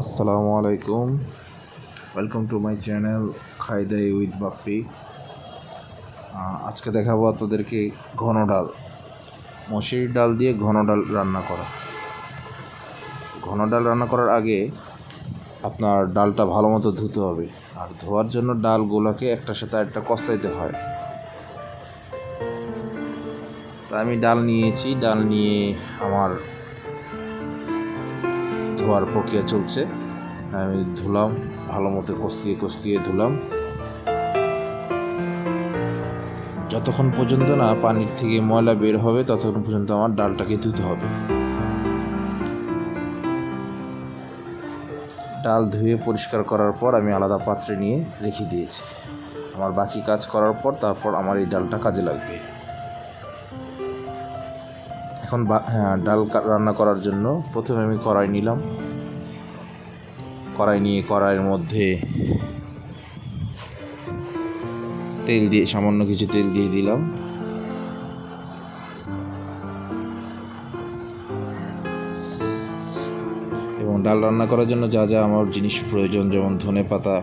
আসসালামু আলাইকুম। Welcome to my channel খাইদাই with Bappi আজকে দেখাবো আপনাদেরকে ঘন ডাল। মসুরির ডাল দিয়ে ঘন ডাল রান্না করা। ঘন ডাল রান্না করার আগে আপনার ডালটা ভালো মতো ধুতে হবে। আর ধোয়ার জন্য ডালগুলোকে একটার সাথে একটা কষাইতে হয়। তা আমি ডাল নিয়েছি। ডাল নিয়ে আমার ধোয়ার প্রক্রিয়া চলছে। আমি ধুলাম, ভালো মতো কষলিয়ে কষলিয়ে ধুলাম। যতক্ষণ পর্যন্ত না পানির থেকে ময়লা বের হবে, ততক্ষণ পর্যন্ত আমার ডালটাকে ধুতে হবে। ডাল ধুয়ে পরিষ্কার করার পর আমি আলাদা পাত্রে নিয়ে রেখে দিয়েছি। আমার বাকি কাজ করার পর তারপর আমার এই ডালটা কাজে লাগবে। এখন হ্যাঁ ডাল রান্না করার জন্য প্রথমে আমি কড়াই নিলাম। কড়াই নিয়ে কড়াইয়ের মধ্যে তেল দিয়ে সামান্য কিছু তেল দিয়ে দিলাম। এবং ডাল রান্না করার জন্য যা যা আমার জিনিস প্রয়োজন, যেমন ধনে পাতা,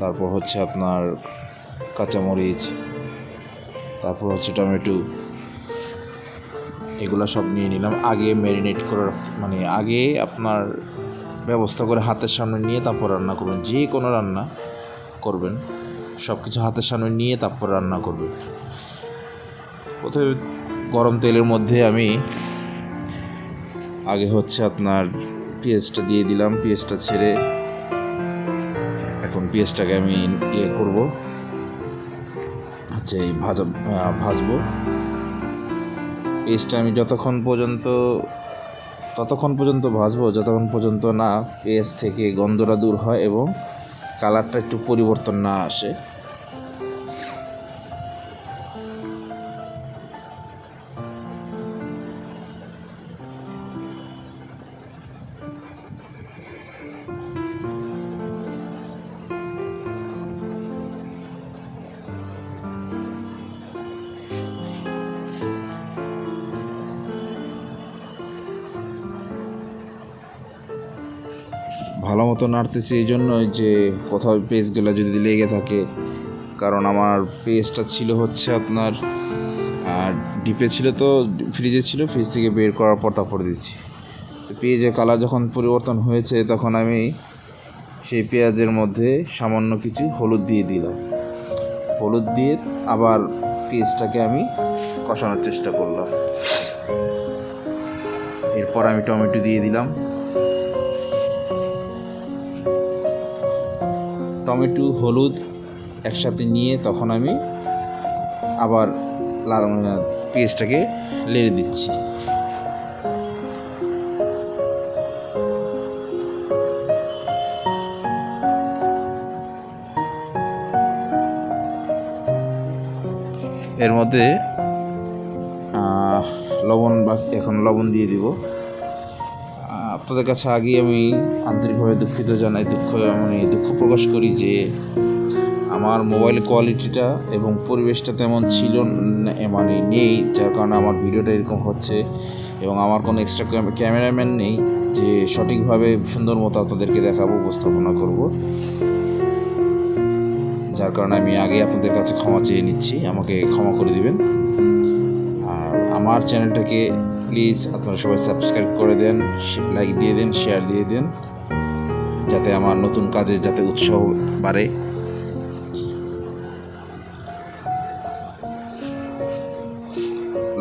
তারপর হচ্ছে আপনার কাঁচামরিচ, তারপর হচ্ছে টমেটো এগুলো সব নিয়ে নিলাম। আগে ম্যারিনেট করে রাখ- মানে আগে আপনার ব্যবস্থা করে হাতের সামনে নিয়ে তারপর রান্না করবেন। যে কোনো রান্না করবেন। সব কিছু হাতের সামনে নিয়ে তারপর রান্না করবেন। প্রথমে গরম তেলের মধ্যে আমি আগে হচ্ছে আপনার পেঁয়াজটা দিয়ে দিলাম। পেঁয়াজটা ছেড়ে এখন পেঁয়াজটাকে আমি ইয়ে করব। হচ্ছে এই ভাজা ভাজবো। পেস্টটা আমি যতক্ষণ পর্যন্ত, ততক্ষণ পর্যন্ত ভাজবো যতক্ষণ পর্যন্ত না পেস্ট থেকে গন্ধটা দূর হয় এবং কালারটা একটু পরিবর্তন না আসে। ভালো মতো নাড়তেছি এই জন্যই যে কোথাও পেস্টগুলো যদি লেগে থাকে। কারণ আমার পেস্টটা ছিল হচ্ছে আপনার ডিপে ছিল তো, ফ্রিজে ছিল, ফ্রিজ থেকে বের করার পর তারপর দিচ্ছি। তো পেঁয়াজের কালার যখন পরিবর্তন হয়েছে, তখন আমি সেই পেঁয়াজের মধ্যে সামান্য কিছু হলুদ দিয়ে দিলাম। হলুদ দিয়ে আবার পেঁয়াজটাকে আমি কষানোর চেষ্টা করলাম। এরপর আমি টমেটো দিয়ে দিলাম। টমেটো, হলুদ একসাথে নিয়ে তখন আমি আবার লাল পেস্টটাকে লেড়ে দিচ্ছি। এর মধ্যে লবণ বা এখন লবণ দিয়ে দিব। আপনাদের কাছে আগেই আমি আন্তরিকভাবে দুঃখিত জানাই, দুঃখ মানে দুঃখ প্রকাশ করি যে আমার মোবাইল কোয়ালিটিটা এবং পরিবেশটা তেমন ছিল মানে নেই, যার কারণে আমার ভিডিওটা এরকম হচ্ছে এবং আমার কোনো এক্সট্রা ক্যামেরাম্যান নেই যে সঠিকভাবে সুন্দর মতো আপনাদেরকে দেখাবো, উপস্থাপনা করব। যার কারণে আমি আগে আপনাদের কাছে ক্ষমা চেয়ে নিচ্ছি, আমাকে ক্ষমা করে দিবেন। আর আমার চ্যানেলটাকে প্লিজ আপনারা সবাই সাবস্ক্রাইব করে দেন লাইক দিয়ে দেন শেয়ার দিয়ে দেন, যাতে আমার নতুন কাজে যাতে উৎসাহ বাড়ে।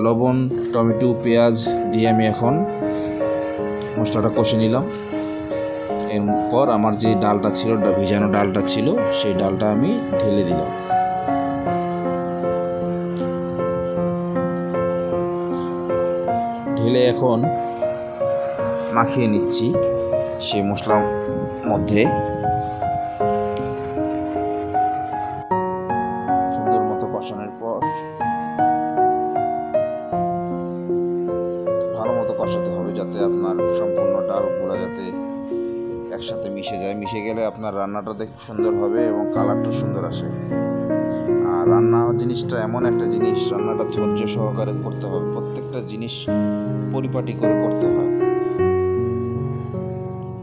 লবণ, টমেটো, পেঁয়াজ দিয়ে আমি এখন মশলাটা কষে নিলাম। এরপর আমার যে ডালটা ছিল, ভিজানো ডালটা ছিল, সেই ডালটা আমি ঢেলে দিলাম। ঢেলে এখন মাখিয়ে নিচ্ছি সেই মশলার মধ্যে। সুন্দর মতো কষানোর পর ভালো মতো কষাতে হবে যাতে আপনার সম্পূর্ণ ডালগুলো যাতে একসাথে মিশে যায়। মিশে গেলে আপনার রান্নাটা দেখতে সুন্দর হবে এবং কালারটা সুন্দর আসে। রান্না জিনিসটা এমন একটা জিনিস, রান্নাটা ধৈর্য সহকারে করতে হবে। প্রত্যেকটা জিনিস পরিপাটি করে করতে হয়।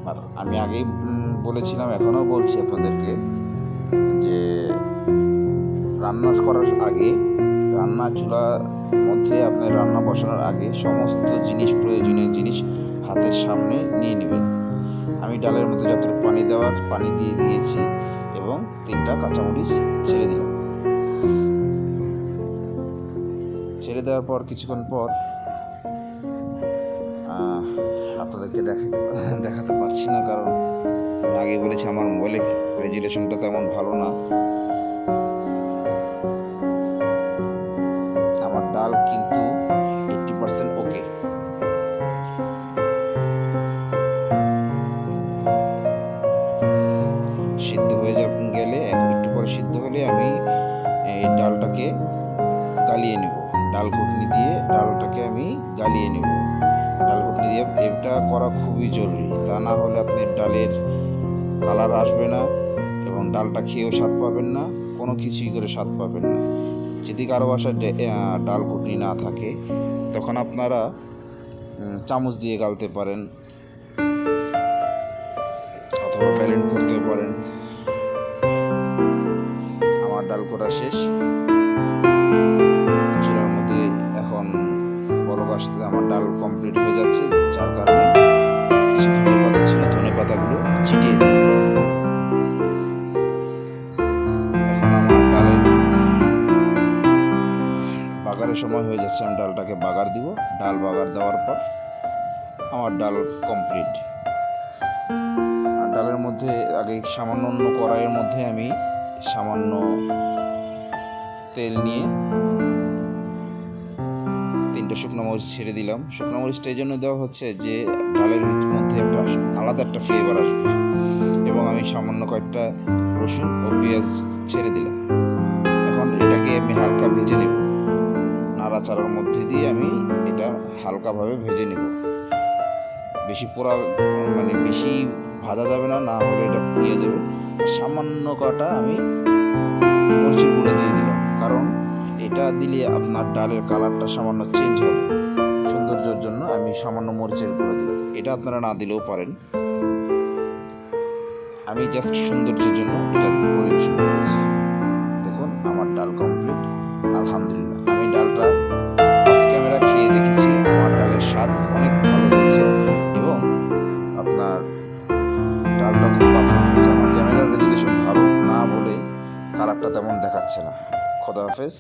আর আমি আগেই বলেছিলাম, এখনও বলছি আপনাদেরকে যে রান্না করার আগে, রান্না চুলার মধ্যে আপনি রান্না বসানোর আগে সমস্ত জিনিস প্রয়োজনীয় জিনিস হাতের সামনে নিয়ে নেবেন। আমি ডালের মধ্যে যতটুকু পানি দেওয়ার, পানি দিয়ে দিয়েছি এবং তিনটা কাঁচামরিচ ছেড়ে দিলাম। ছেড়ে দেওয়ার পর, কিছুক্ষণ পর আপনাদেরকে দেখাতে দেখাতে পারছি না, কারণ আগে বলেছি আমার মোবাইলে রেজুলেশনটা তেমন ভালো না। আমার ডাল কিন্তু এইটটি পার্সেন্ট ওকে সিদ্ধ হয়ে গেলে, একটু পরে সিদ্ধ হলে আমি এই ডালটাকে গালিয়ে নেব। ডাল ঘুটনি দিয়ে ডালটাকে আমি গালিয়ে নেব। ডাল ঘুটনি দিয়ে এটা করা খুবই জরুরি। তা না হলে আপনি ডালের কালার আসবে না এবং ডালটা খেয়েও স্বাদ পাবেন না, কোনো কিছুই করে স্বাদ পাবেন না। যদি কারও বাসায় ডাল ঘুটনি না থাকে, তখন আপনারা চামচ দিয়ে গালতে পারেন অথবা ব্যালেন্ড করতে পারেন। আমার ডাল করা শেষ। বরফ আসতে আমার ডাল কমপ্লিট হয়ে যাচ্ছে, যার কারণে কিছু ধনে পাতা ছিল ধনে পাতাগুলো ছিটিয়ে দিই। সময় হয়ে যাচ্ছে, আমি ডালটাকে বাগার দিব। ডাল বাগার দেওয়ার পর আমার ডাল কমপ্লিট আর ডালের মধ্যে আগে সামান্য অন্য কড়াইয়ের মধ্যে আমি সামান্য তেল নিয়ে তিনটা শুকনো মরিচ ছেড়ে দিলাম। শুকনো মরিচটা এই জন্য দেওয়া হচ্ছে যে ডালের মধ্যে একটা আলাদা একটা ফ্লেভার আসবে। এবং আমি সামান্য কয়েকটা রসুন ও পেঁয়াজ ছেড়ে দিলাম। এখন এটাকে আমি হালকা ভেজে নেব। নাড়াচাড়ার মধ্যে দিয়ে আমি এটা হালকাভাবে ভেজে নেব। বেশি পোড়া মানে বেশি ভাজা যাবে না না হলে এটা পুড়িয়ে যাবে। সামান্য কটা আমি মরিচের গুঁড়ো দিয়ে দিলাম। কারণ এটা দিলে আপনার ডালের কালারটা সামান্য চেঞ্জ হবে। সৌন্দর্যের জন্য আমি সামান্য মরিচের গুঁড়ো দিলাম। এটা আপনারা না দিলেও পারেন। আমি জাস্ট সৌন্দর্যের জন্য এটা পরিবেশন করেছি। দেখুন, আমার ডাল কমপ্লিট আলহামদুলিল্লাহ। আমি ডালটা ক্যামেরা খেয়ে দেখেছি। আমার ডালের স্বাদ অনেক ভালো হয়েছে এবং আপনার ডালটা খুব পারফেক্ট হয়েছে। আমার ক্যামেরার রেজুলেশন ভালো না বলে কালারটা তেমন দেখাচ্ছে না। খোদা হাফেজ।